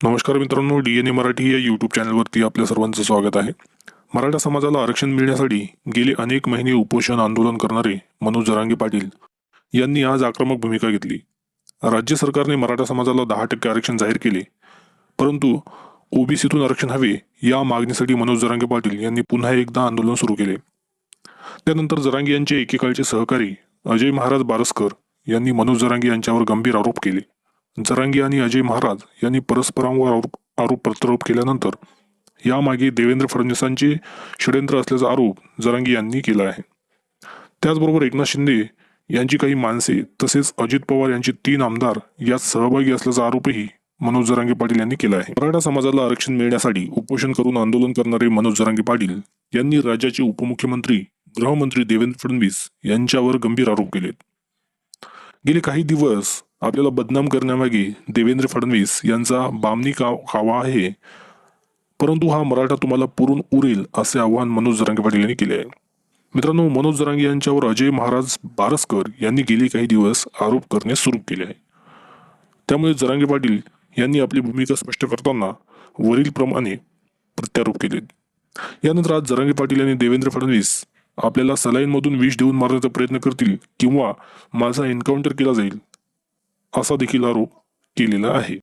नमस्कार मित्रांनो D N A Marathi या यूट्यूब चॅनलवरती आपल्या सर्वांचं स्वागत आहे. मराठा समाजाला आरक्षण मिळण्यासाठी गेले अनेक महिने उपोषण आंदोलन करणारे मनोज जरांगे पाटील यांनी आज आक्रमक भूमिका घेतली. राज्य सरकारने मराठा समाजाला दहा टक्के आरक्षण जाहीर केले. परंतु ओबीसीतून आरक्षण हवे या मागणीसाठी मनोज जरांगे पाटील यांनी पुन्हा एकदा आंदोलन सुरू केले. त्यानंतर जरांगे यांचे एकेकाळचे सहकारी अजय महाराज बारसकर यांनी मनोज जरांगे यांच्यावर गंभीर आरोप केले. जरांगी आणि अजय महाराज यांनी परस्परांवर आरोप प्रत्यारोप केल्यानंतर यामागे देवेंद्र फडणवीसांचे षडयंत्र असल्याचा आरोप जरांगी यांनी केला आहे. त्याचबरोबर एकनाथ शिंदे यांची काही माणसे तसेच अजित पवार यांचे तीन आमदार यात सहभागी असल्याचा आरोपही मनोज जरांगे पाटील यांनी केला आहे. मराठा समाजाला आरक्षण मिळण्यासाठी उपोषण करून आंदोलन करणारे मनोज जरांगे पाटील यांनी राज्याचे उपमुख्यमंत्री गृहमंत्री देवेंद्र फडणवीस यांच्यावर गंभीर आरोप केलेत. गेले काही दिवस आपल्याला बदनाम करण्यामागे देवेंद्र फडणवीस यांचा बामणी का कावा आहे. परंतु हा मराठा तुम्हाला पुरून उरेल असे आवाहन मनोज जरांगे पाटील यांनी केले आहे. मित्रांनो मनोज जरांगे यांच्यावर अजय महाराज बारसकर यांनी गेले काही दिवस आरोप करणे सुरू केले आहे. त्यामुळे जरांगे पाटील यांनी आपली भूमिका स्पष्ट करताना वरील प्रमाणे प्रत्यारोप केले. यानंतर आज जरांगे पाटील यांनी देवेंद्र फडणवीस आपल्याला सलाईनमधून विष देऊन मारण्याचा प्रयत्न करतील किंवा माझा एन्काउंटर केला जाईल असा देखील आरोप केलेला आहे.